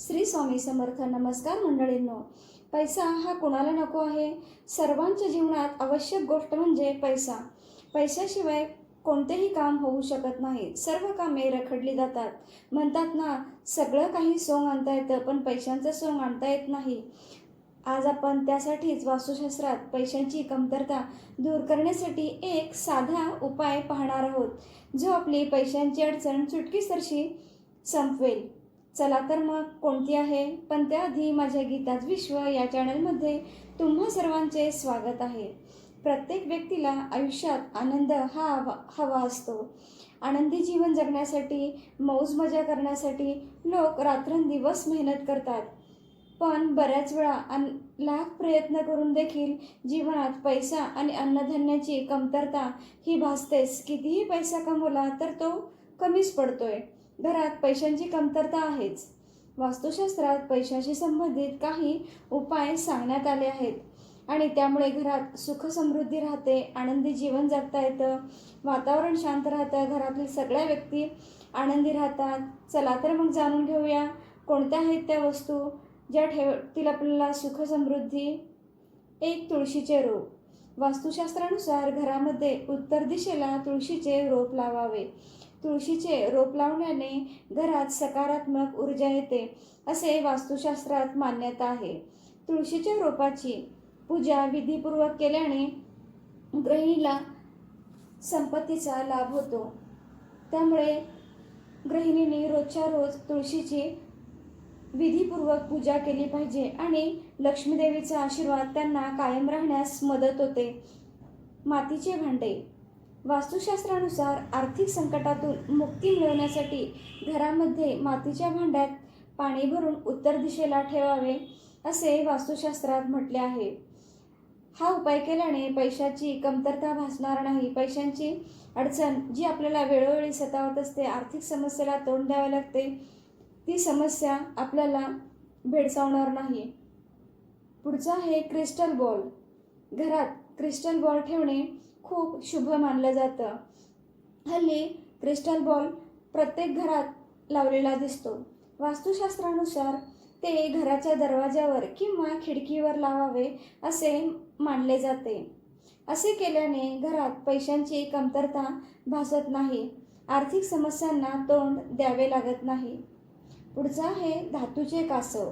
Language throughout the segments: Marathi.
श्री स्वामी समर्थ नमस्कार मंडळींनो. पैसा हा कुणाला नको आहे? सर्वांच्या जीवनात आवश्यक गोष्ट म्हणजे पैसा. पैशाशिवाय कोणतेही काम होऊ शकत नाही. सर्व कामे रखडली जातात. म्हणतात ना सगळं काही सोंग आणता येतं पण पैशांचं सोंग आणता येत नाही. आज आपण त्यासाठीच वास्तुशास्त्रात पैशांची कमतरता दूर करण्यासाठी एक साधा उपाय पाहणार आहोत जो आपली पैशांची अडचण चुटकीसरशी संपवेल. चला तर मग कोणती आहे? पण त्याआधी माझ्या गीताज विश्व या चॅनलमध्ये तुम्हा सर्वांचे स्वागत आहे. प्रत्येक व्यक्तीला आयुष्यात आनंद हा हवा हवा असतो. आनंदी जीवन जगण्यासाठी मौज मजा करण्यासाठी लोक रात्रंदिवस मेहनत करतात. पण बऱ्याच वेळा अन लाख प्रयत्न करून देखील जीवनात पैसा आणि अन्नधान्याची कमतरता ही भासतेच. कितीही पैसा कमवला तर तो कमीच पडतोय. घरात पैशांची कमतरता आहेच. वास्तुशास्त्रात पैशाशी संबंधित काही उपाय सांगण्यात आले आहेत. आणि त्यामुळे घरात सुख समृद्धी राहते आनंदी जीवन जगता येतं वातावरण शांत राहतं घरातील सगळ्या व्यक्ती आनंदी राहतात. चला तर मग जाणून घेऊया कोणत्या आहेत त्या वस्तू ज्या ठेवतील आपल्याला सुख समृद्धी? एक तुळशीचे रोप. वास्तुशास्त्रानुसार घरामध्ये उत्तर दिशेला तुळशीचे रोप लावावे. तुळशीचे रोप लावण्याने घरात सकारात्मक ऊर्जा येते असे वास्तुशास्त्रात मान्यता आहे. तुळशीच्या रोपाची पूजा विधीपूर्वक केल्याने गृहिणीला संपत्तीचा लाभ होतो. त्यामुळे गृहिणीने रोजच्या रोज तुळशीची विधीपूर्वक पूजा केली पाहिजे आणि लक्ष्मीदेवीचा आशीर्वाद त्यांना कायम राहण्यास मदत होते. मातीचे भांडे वास्तुशास्त्रानुसार आर्थिक संकटातून मुक्ती मिळवण्यासाठी घरामध्ये मातीच्या भांड्यात पाणी भरून उत्तर दिशेला ठेवावे असे वास्तुशास्त्रात म्हटले आहे. हा उपाय केल्याने पैशाची कमतरता भासणार नाही. पैशांची अडचण जी आपल्याला वेळोवेळी सतावत असते आर्थिक समस्येला तोंड द्यावे लागते ती समस्या आपल्याला भेडसावणार नाही. पुढचा आहे क्रिस्टल बॉल. घरात क्रिस्टल बॉल ठेवणे खूप शुभ मानलं जातं. हल्ली क्रिस्टल बॉल प्रत्येक घरात लावलेला दिसतो. वास्तुशास्त्रानुसार ते घराच्या दरवाज्यावर किंवा खिडकीवर लावावे असे मानले जाते. असे केल्याने घरात पैशांची कमतरता भासत नाही. आर्थिक समस्यांना तोंड द्यावे लागत नाही. पुढचा आहे धातूचे कासव.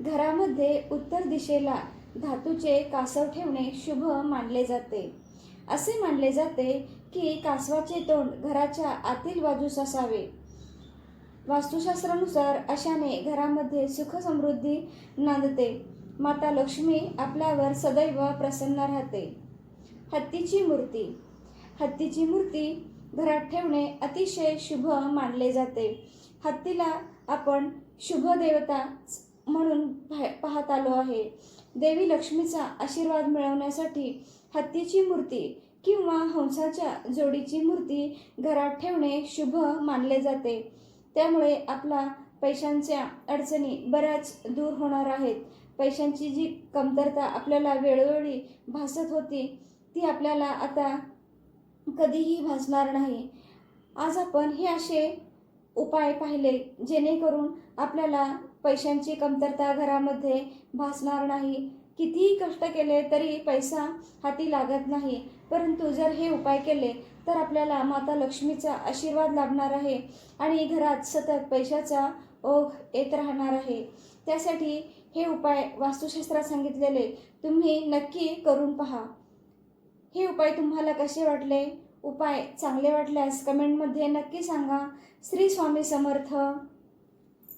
घरामध्ये उत्तर दिशेला धातूचे कासव ठेवणे शुभ मानले जाते. असे मानले जाते की कासवाचे तोंड घराच्या आतील बाजूस असावे वास्तुशास्त्रानुसार अशाने घरामध्ये सुख समृद्धी नांदते. माता लक्ष्मी आपल्यावर सदैव प्रसन्न राहते. हत्तीची मूर्ती. हत्तीची मूर्ती घरात ठेवणे अतिशय शुभ मानले जाते. हत्तीला आपण शुभ देवता म्हणून पाहत आलो आहे. देवी लक्ष्मीचा आशीर्वाद मिळवण्यासाठी हत्तीची मूर्ती किंवा हंसाच्या जोडीची मूर्ती घरात ठेवणे शुभ मानले जाते. त्यामुळे आपला पैशांच्या अडचणी बऱ्याच दूर होणार आहेत. पैशांची जी कमतरता आपल्याला वेळोवेळी भासत होती ती आपल्याला आता कधीही भासणार नाही. आज आपण हे असे उपाय पाहिले जेणेकरून आपल्याला पैशांची कमतरता घरामध्ये भासणार नाही. कितीही कष्ट केले तरी पैसा हाती लागत नाही. परंतु जर हे उपाय केले तर आपल्याला माता लक्ष्मीचा आशीर्वाद लाभणार आहे आणि घरात सतत पैशाचा ओघ येत राहणार आहे. त्यासाठी हे उपाय वास्तुशास्त्रात सांगितलेले तुम्ही नक्की करून पहा. हे उपाय तुम्हाला कसे वाटले? उपाय चांगले वाटल्यास कमेंटमध्ये नक्की सांगा. श्री स्वामी समर्थ.